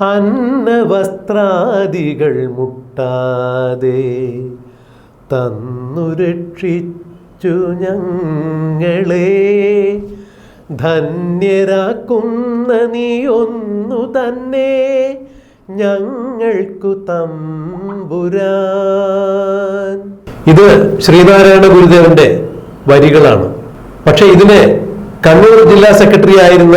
അന്നവസ്ത്രാദികൾ മുട്ടാതെ തന്നു രക്ഷിച്ചു ഞങ്ങളെ. ധന്യരാക്കുന്ന നീ ഒന്നു തന്നെ ഞങ്ങൾക്കു തമ്പുരാൻ. ഇത് ശ്രീനാരായണ ഗുരുദേവന്റെ വരികളാണ്. പക്ഷെ ഇതിനെ കണ്ണൂർ ജില്ലാ സെക്രട്ടറി ആയിരുന്ന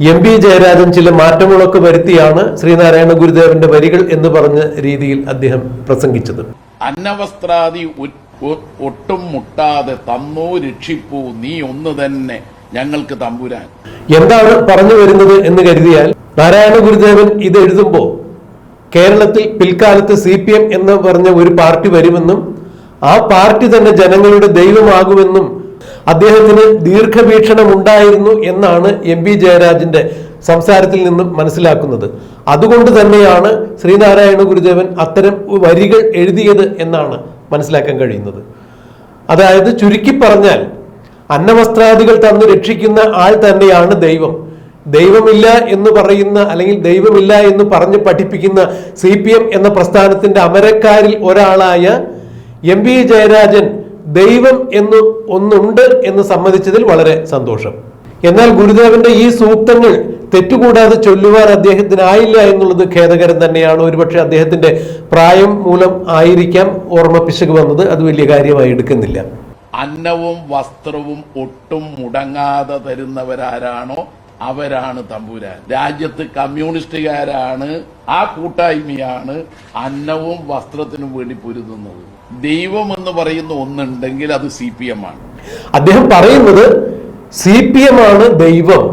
എം പി ജയരാജൻ ചില മാറ്റങ്ങളൊക്കെ വരുത്തിയാണ് ശ്രീനാരായണ ഗുരുദേവന്റെ വരികൾ എന്ന് പറഞ്ഞ രീതിയിൽ അദ്ദേഹം പ്രസംഗിച്ചത്. അന്നവസ്ത്രാദി ഒട്ടും മുട്ടാതെ തന്നോ രക്ഷിപ്പൂ നീ ഒന്ന് തന്നെ ഞങ്ങൾക്ക് തമ്പുരാൻ. എന്താണ് പറഞ്ഞു വരുന്നത് എന്ന് കരുതിയാൽ നാരായണ ഗുരുദേവൻ ഇത് എഴുതുമ്പോൾ കേരളത്തിൽ പിൽക്കാലത്ത് സി പി എം എന്ന് പറഞ്ഞ ഒരു പാർട്ടി വരുമെന്നും ആ പാർട്ടി തന്നെ ജനങ്ങളുടെ ദൈവമാകുമെന്നും അദ്ദേഹത്തിന് ദീർഘവീക്ഷണം ഉണ്ടായിരുന്നു എന്നാണ് എം പി ജയരാജന്റെ സംസാരത്തിൽ നിന്നും മനസ്സിലാക്കുന്നത്. അതുകൊണ്ട് തന്നെയാണ് ശ്രീനാരായണ ഗുരുദേവൻ അത്തരം വരികൾ എഴുതിയത് എന്നാണ് മനസ്സിലാക്കാൻ കഴിയുന്നത്. അതായത് ചുരുക്കി പറഞ്ഞാൽ അന്നവസ്ത്രാദികൾ തന്നു രക്ഷിക്കുന്ന ആൾ തന്നെയാണ് ദൈവം. ദൈവമില്ല എന്ന് പറയുന്ന അല്ലെങ്കിൽ ദൈവമില്ല എന്ന് പറഞ്ഞ് പഠിപ്പിക്കുന്ന സി പി എം എന്ന പ്രസ്ഥാനത്തിന്റെ അമരക്കാരിൽ ഒരാളായ എം വി ജയരാജൻ ദൈവം എന്ന് ഒന്നുണ്ട് എന്ന് സമ്മതിച്ചതിൽ വളരെ സന്തോഷം. എന്നാൽ ഗുരുദേവന്റെ ഈ സൂക്തങ്ങൾ തെറ്റുകൂടാതെ ചൊല്ലുവാൻ അദ്ദേഹത്തിനായില്ല എന്നുള്ളത് ഖേദകരം തന്നെയാണ്. ഒരുപക്ഷെ അദ്ദേഹത്തിന്റെ പ്രായം മൂലം ആയിരിക്കാം ഓർമ്മപ്പിശക് വന്നത്. അത് വലിയ കാര്യമായി എടുക്കുന്നില്ല. അന്നവും വസ്ത്രവും ഒട്ടും മുടങ്ങാതെ തരുന്നവരാരാണോ? അവരാണ് തമ്പുരാൻ. രാജ്യത്ത് കമ്മ്യൂണിസ്റ്റുകാരാണ് ആ കൂട്ടായ്മയാണ് അന്നവും വസ്ത്രത്തിനും വേണ്ടി പൊരുതുന്നത്. ദൈവം എന്ന് പറയുന്ന ഒന്നുണ്ടെങ്കിൽ അത് സി പി എം ആണ്. അദ്ദേഹം പറയുന്നത് സി പി എം ആണ് ദൈവം.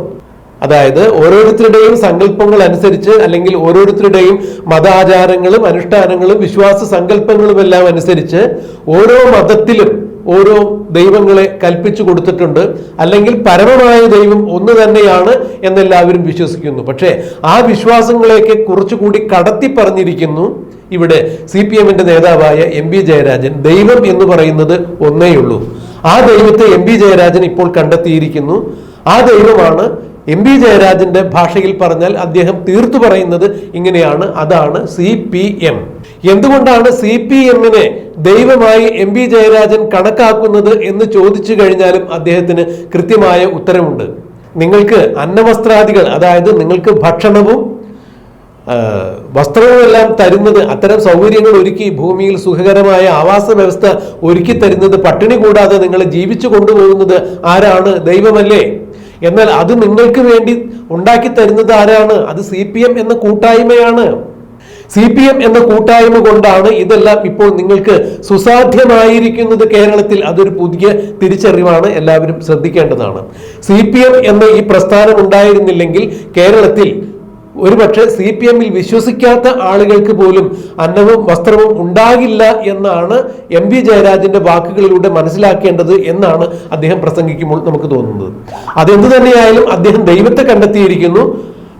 അതായത് ഓരോരുത്തരുടെയും സങ്കല്പങ്ങൾ അനുസരിച്ച് അല്ലെങ്കിൽ ഓരോരുത്തരുടെയും മതാചാരങ്ങളും അനുഷ്ഠാനങ്ങളും വിശ്വാസ സങ്കല്പങ്ങളും എല്ലാം അനുസരിച്ച് ഓരോ മതത്തിലും ഓരോ ദൈവങ്ങളെ കൽപ്പിച്ചു കൊടുത്തിട്ടുണ്ട്. അല്ലെങ്കിൽ പരമമായ ദൈവം ഒന്ന് തന്നെയാണ് എന്നെല്ലാവരും വിശ്വസിക്കുന്നു. പക്ഷേ ആ വിശ്വാസങ്ങളെയൊക്കെ കുറച്ചുകൂടി കടത്തി പറഞ്ഞിരിക്കുന്നു ഇവിടെ സി പി എമ്മിന്റെ നേതാവായ എം പി ജയരാജൻ. ദൈവം എന്ന് പറയുന്നത് ഒന്നേയുള്ളൂ. ആ ദൈവത്തെ എം പി ജയരാജൻ ഇപ്പോൾ കണ്ടെത്തിയിരിക്കുന്നു. ആ ദൈവമാണ് എം പി ജയരാജന്റെ ഭാഷയിൽ പറഞ്ഞാൽ അദ്ദേഹം തീർത്തു പറയുന്നത് ഇങ്ങനെയാണ് അതാണ് സി പി എം. എന്തുകൊണ്ടാണ് സി പി എമ്മിനെ ദൈവമായി എം പി ജയരാജൻ കണക്കാക്കുന്നത് എന്ന് ചോദിച്ചു കഴിഞ്ഞാലും അദ്ദേഹത്തിന് കൃത്യമായ ഉത്തരമുണ്ട്. നിങ്ങൾക്ക് അന്നവസ്ത്രാദികൾ അതായത് നിങ്ങൾക്ക് ഭക്ഷണവും വസ്ത്രവുമെല്ലാം തരുന്നത് അത്തരം സൗകര്യങ്ങൾ ഒരുക്കി ഭൂമിയിൽ സുഖകരമായ ആവാസ വ്യവസ്ഥ ഒരുക്കി തരുന്നത് പട്ടിണി കൂടാതെ നിങ്ങൾ ജീവിച്ചു കൊണ്ടുപോകുന്നത് ആരാണ്? ദൈവമല്ലേ? എന്നാൽ അത് നിങ്ങൾക്ക് വേണ്ടി ഉണ്ടാക്കി തരുന്നത് ആരാണ്? അത് സി പി എം എന്ന കൂട്ടായ്മയാണ്. സി പി എം എന്ന കൂട്ടായ്മ കൊണ്ടാണ് ഇതെല്ലാം ഇപ്പോൾ നിങ്ങൾക്ക് സുസാധ്യമായിരിക്കുന്നത് കേരളത്തിൽ. അതൊരു പുതിയ തിരിച്ചറിവാണ്. എല്ലാവരും ശ്രദ്ധിക്കേണ്ടതാണ്. സി പി എം എന്ന ഈ പ്രസ്ഥാനം ഉണ്ടായിരുന്നില്ലെങ്കിൽ കേരളത്തിൽ ഒരുപക്ഷെ സി പി എമ്മിൽ വിശ്വസിക്കാത്ത ആളുകൾക്ക് പോലും അന്നവും വസ്ത്രവും ഉണ്ടാകില്ല എന്നാണ് എം വി ജയരാജന്റെ വാക്കുകളിലൂടെ മനസ്സിലാക്കേണ്ടത് എന്നാണ് അദ്ദേഹം പ്രസംഗിക്കുമ്പോൾ നമുക്ക് തോന്നുന്നത്. അതെന്തു തന്നെയായാലും അദ്ദേഹം ദൈവത്തെ കണ്ടെത്തിയിരിക്കുന്നു.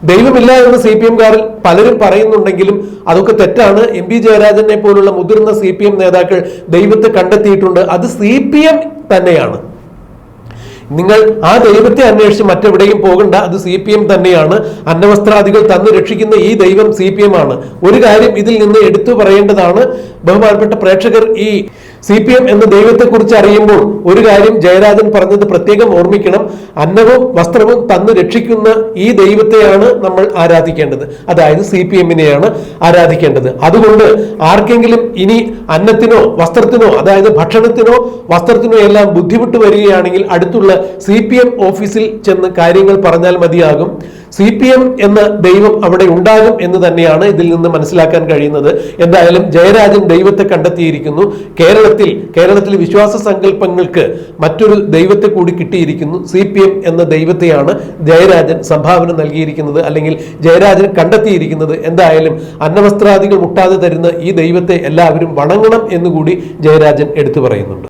ദൈവമില്ല എന്ന് സി പി എംകാരിൽ പലരും പറയുന്നുണ്ടെങ്കിലും അതൊക്കെ തെറ്റാണ്. എം പി ജയരാജനെ പോലുള്ള മുതിർന്ന സി പി എം നേതാക്കൾ ദൈവത്തെ കണ്ടെത്തിയിട്ടുണ്ട്. അത് സി പി എം തന്നെയാണ്. നിങ്ങൾ ആ ദൈവത്തെ അന്വേഷിച്ച് മറ്റെവിടെയും പോകണ്ട. അത് സി പി എം തന്നെയാണ്. അന്നവസ്ത്രാദികൾ തന്നു രക്ഷിക്കുന്ന ഈ ദൈവം സി പി എം ആണ്. ഒരു കാര്യം ഇതിൽ നിന്ന് എടുത്തു പറയേണ്ടതാണ്. ബഹുമാനപ്പെട്ട പ്രേക്ഷകർ ഈ സി പി എം എന്ന ദൈവത്തെക്കുറിച്ച് അറിയുമ്പോൾ ഒരു കാര്യം ജയരാജൻ പറഞ്ഞത് പ്രത്യേകം ഓർമ്മിക്കണം. അന്നവും വസ്ത്രവും തന്ന് രക്ഷിക്കുന്ന ഈ ദൈവത്തെയാണ് നമ്മൾ ആരാധിക്കേണ്ടത്. അതായത് സി പി എമ്മിനെയാണ് ആരാധിക്കേണ്ടത്. അതുകൊണ്ട് ആർക്കെങ്കിലും ഇനി അന്നത്തിനോ വസ്ത്രത്തിനോ അതായത് ഭക്ഷണത്തിനോ വസ്ത്രത്തിനോ എല്ലാം ബുദ്ധിമുട്ട് വരികയാണെങ്കിൽ അടുത്തുള്ള സി ഓഫീസിൽ ചെന്ന് കാര്യങ്ങൾ പറഞ്ഞാൽ മതിയാകും. സി പി എം എന്ന ദൈവം അവിടെ ഉണ്ടാകും എന്ന് തന്നെയാണ് ഇതിൽ നിന്ന് മനസ്സിലാക്കാൻ കഴിയുന്നത്. എന്തായാലും ജയരാജൻ ദൈവത്തെ കണ്ടെത്തിയിരിക്കുന്നു. കേരളത്തിൽ കേരളത്തിൽ വിശ്വാസ സങ്കല്പങ്ങൾക്ക് മറ്റൊരു ദൈവത്തെ കൂടി കിട്ടിയിരിക്കുന്നു സി പി എം എന്ന ദൈവത്തെയാണ് ജയരാജൻ സംഭാവന നൽകിയിരിക്കുന്നത് അല്ലെങ്കിൽ ജയരാജൻ കണ്ടെത്തിയിരിക്കുന്നത്. എന്തായാലും അന്നവസ്ത്രാദികൾ മുട്ടാതെ തരുന്ന ഈ ദൈവത്തെ എല്ലാവരും വണങ്ങണം എന്നുകൂടി ജയരാജൻ എടുത്തു പറയുന്നുണ്ട്.